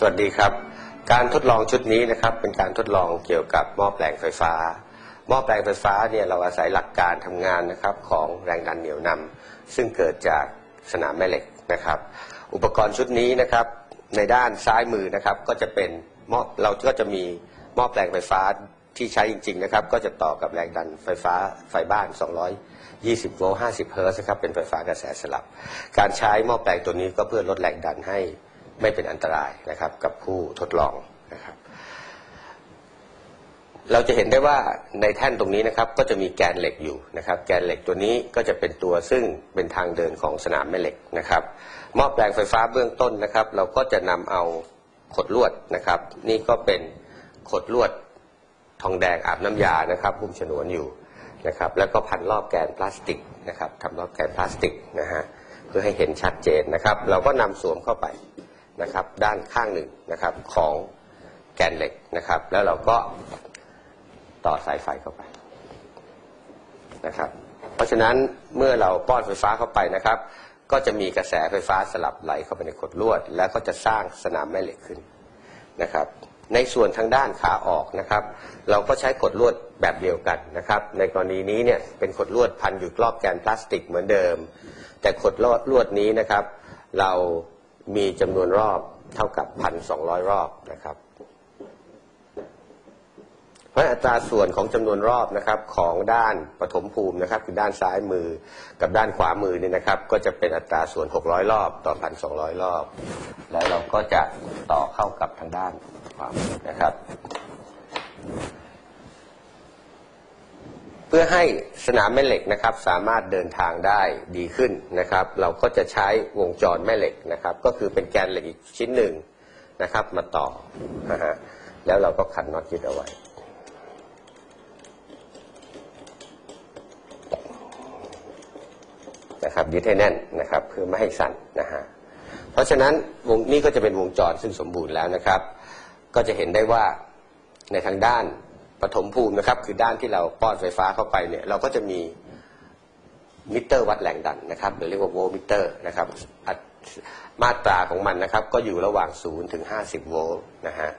สวัสดีครับ การทดลองชุดนี้นะครับเป็นการทดลองเกี่ยวกับหม้อแปลงไฟฟ้า หม้อแปลงไฟฟ้าเนี่ยเราอาศัยหลักการทำงานนะครับของแรงดันเหนี่ยวนำซึ่งเกิดจากสนามแม่เหล็กนะครับ อุปกรณ์ชุดนี้นะครับในด้านซ้ายมือนะครับก็จะเป็นหม้อเราก็จะมีหม้อแปลงไฟฟ้าที่ใช้จริงๆนะครับก็จะต่อกับแรงดันไฟฟ้าไฟบ้าน 220 โวลต์ 50 เฮิร์ตซ์ครับเป็นไฟฟ้ากระแสสลับ การใช้หม้อแปลงตัวนี้ก็เพื่อลดแรงดันให้ ไม่เป็นอันตรายนะครับกับผู้ทดลองนะครับ เราจะเห็นได้ว่าในแท่นตรงนี้นะครับก็จะมีแกนเหล็กอยู่นะครับ แกนเหล็กตัวนี้ก็จะเป็นตัวซึ่งเป็นทางเดินของสนามแม่เหล็กนะครับหม้อแปลงไฟฟ้าเบื้องต้นนะครับ เราก็จะนำเอาขดลวดนะครับ นี่ก็เป็นขดลวดทองแดงอาบน้ำยานะครับหุ้มฉนวนอยู่นะครับแล้วก็พันรอบแกนพลาสติกนะครับทำรอบแกนพลาสติกนะฮะเพื่อให้เห็นชัดเจนนะครับ เราก็นำสวมเข้าไป นะครับด้านข้างหนึ่งนะครับของแกนเหล็กนะครับ แล้วเราก็ต่อสายไฟเข้าไปนะครับ เพราะฉะนั้นเมื่อเราป้อนไฟฟ้าเข้าไปนะครับ ก็จะมีกระแสไฟฟ้าสลับไหลเข้าไปในขดลวด แล้วก็จะสร้างสนามแม่เหล็กขึ้นนะครับ ในส่วนทางด้านขาออกนะครับ เราก็ใช้ขดลวดแบบเดียวกันนะครับ ในกรณีนี้เนี่ยเป็นขดลวดพันอยู่รอบแกนพลาสติกเหมือนเดิม แต่ขดลวดลวดนี้นะครับ เรา มีจำนวนรอบเท่ากับพันสองรอบนะครับ เพราะอัตราส่วนของจำนวนรอบนะครับของด้านปฐมภูมินะครับ คือด้านซ้ายมือกับด้านขวามือเนี่ยนะครับ ก็จะเป็นอัตราส่วน 600 รอบต่อ 1,200 รอบ แล้วเราก็จะต่อเข้ากับทางด้านขวามือนะครับ เพื่อให้สนามแม่เหล็กนะครับสามารถเดินทางได้ดีขึ้นนะครับ เราก็จะใช้วงจรแม่เหล็กนะครับ ก็คือเป็นแกนเหล็กอีกชิ้นหนึ่งนะครับ มาต่อนะฮะแล้วเราก็ขันน็อตยึดเอาไว้นะครับยึดให้แน่นนะครับเพื่อไม่ให้สั่นนะฮะเพราะฉะนั้นวงนี้ก็จะเป็นวงจรซึ่งสมบูรณ์แล้วนะครับ ก็จะเห็นได้ว่าในทางด้าน ปฐมภูมินะครับ คือด้านที่เราป้อนไฟฟ้าเข้าไปเนี่ยเราก็จะมีมิเตอร์วัดแรงดันนะครับหรือเรียกว่าโวลต์มิเตอร์นะครับมาตราของมันนะครับ ก็อยู่ระหว่าง0ถึง50 โวลต์นะฮะ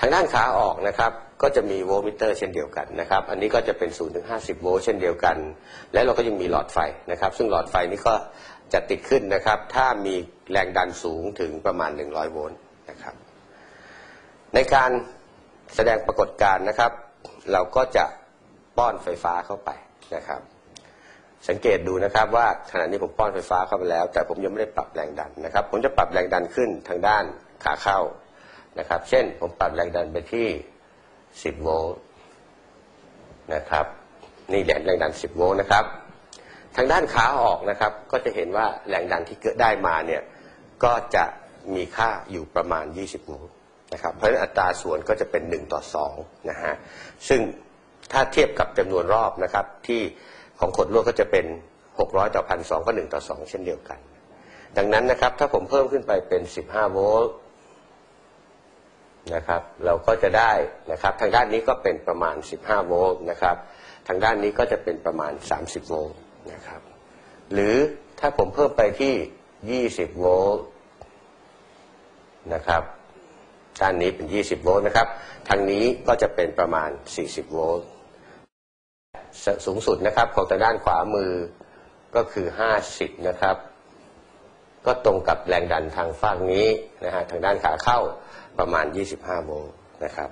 ทางด้านขาออกนะครับก็จะมีโวลต์มิเตอร์เช่นเดียวกันนะครับ อันนี้ก็จะเป็น0ถึง50 โวลต์เช่นเดียวกัน และเราก็ยังมีหลอดไฟนะครับ ซึ่งหลอดไฟนี้ก็จะติดขึ้นนะครับ ถ้ามีแรงดันสูงถึงประมาณ 100 โวลต์นะครับ ในการแสดงปรากฏการณ์นะครับ เราก็จะป้อนไฟฟ้าเข้าไปนะครับ สังเกตดูนะครับว่าขณะนี้ผมป้อนไฟฟ้าเข้าไปแล้ว แต่ผมยังไม่ได้ปรับแรงดันนะครับ ผมจะปรับแรงดันขึ้นทางด้านขาเข้านะครับ เช่น ผมปรับแรงดันไปที่ 10 โวลต์นะครับ นี่แรงดัน 10 โวลต์นะครับ ทางด้านขาออกนะครับ ก็จะเห็นว่าแรงดันที่เกิดได้มาเนี่ยก็จะมีค่าอยู่ประมาณ 20 โวลต์ นะครับเพราะฉะนั้นอัตราส่วนก็จะเป็น 1 ต่อ2นะฮะซึ่งถ้าเทียบกับจำนวนรอบนะครับที่ของขดลวดก็จะเป็น 600 ต่อ1,200ก็ 1 ต่อ 2 เช่นเดียวกัน ดังนั้นนะครับถ้าผมเพิ่มขึ้นไปเป็น 15 โวลต์นะครับเราก็จะได้นะครับทางด้านนี้ก็เป็นประมาณ 15 โวลต์นะครับทางด้านนี้ก็จะเป็นประมาณ 30 โวลต์นะครับหรือถ้าผมเพิ่มไปที่ 20 โวลต์นะครับ ด้านนี้เป็น 20 โวลต์นะครับ ทางนี้ก็จะเป็นประมาณ 40 โวลต์ สูงสุดนะครับของทางด้านขวามือก็คือ 50 นะครับ ก็ตรงกับแรงดันทางฝั่งนี้นะฮะ ทางด้านขาเข้าประมาณ 25 โวลต์นะครับ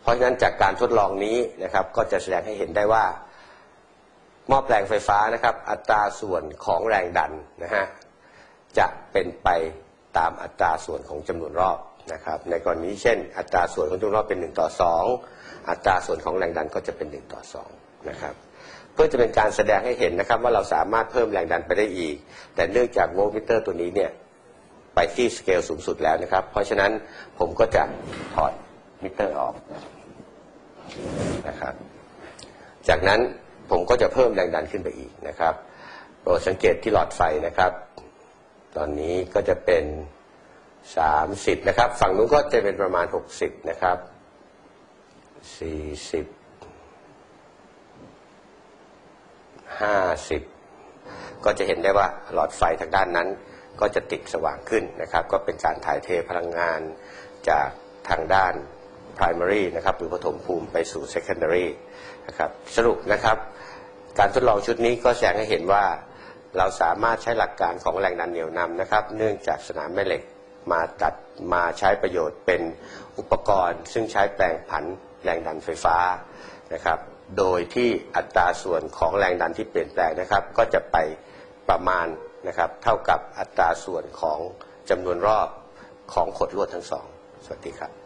เพราะฉะนั้นจากการทดลองนี้นะครับ ก็จะแสดงให้เห็นได้ว่าหม้อแปลงไฟฟ้านะครับ อัตราส่วนของแรงดันนะฮะ จะเป็นไปตามอัตราส่วนของจำนวนรอบ นะครับในกรณีเช่น อัตราส่วนของจำนวนรอบเป็น 1 ต่อ 2 อัตราส่วนของแรงดันก็จะเป็น 1 ต่อ2นะครับเพื่อจะเป็นการแสดงให้เห็นนะครับว่าเราสามารถเพิ่มแรงดันไปได้อีก แต่เนื่องจากโวลต์มิเตอร์ตัวนี้เนี่ยไปที่สเกลสูงสุดแล้วนะครับ เพราะฉะนั้นผมก็จะถอดมิเตอร์ออกนะครับจากนั้นผมก็จะเพิ่มแรงดันขึ้นไปอีกนะครับโปรดสังเกตที่หลอดไฟนะครับ ตอนนี้ก็จะเป็น 30นะครับ ฝั่งนู้นก็จะเป็นประมาณ60นะครับ40 50ก็จะเห็นได้ว่าหลอดไฟทางด้านนั้น ก็จะติดสว่างขึ้นนะครับ ก็เป็นการถ่ายเทพลังงานจากทางด้าน primary นะครับ หรือปฐมภูมิไปสู่ secondary นะครับ สรุปนะครับ การทดลองชุดนี้ก็แสดงให้เห็นว่าเราสามารถใช้หลักการของแรงดันเหนี่ยวนำนะครับ เนื่องจากสนามแม่เหล็ก มาตัดมาใช้ประโยชน์เป็นอุปกรณ์ ซึ่งใช้แปลงผันแรงดันไฟฟ้านะครับ โดยที่อัตราส่วนของแรงดันที่เปลี่ยนแปลงนะครับ ก็จะไปประมาณนะครับ เท่ากับอัตราส่วนของจำนวนรอบของขดลวดทั้งสอง สวัสดีครับ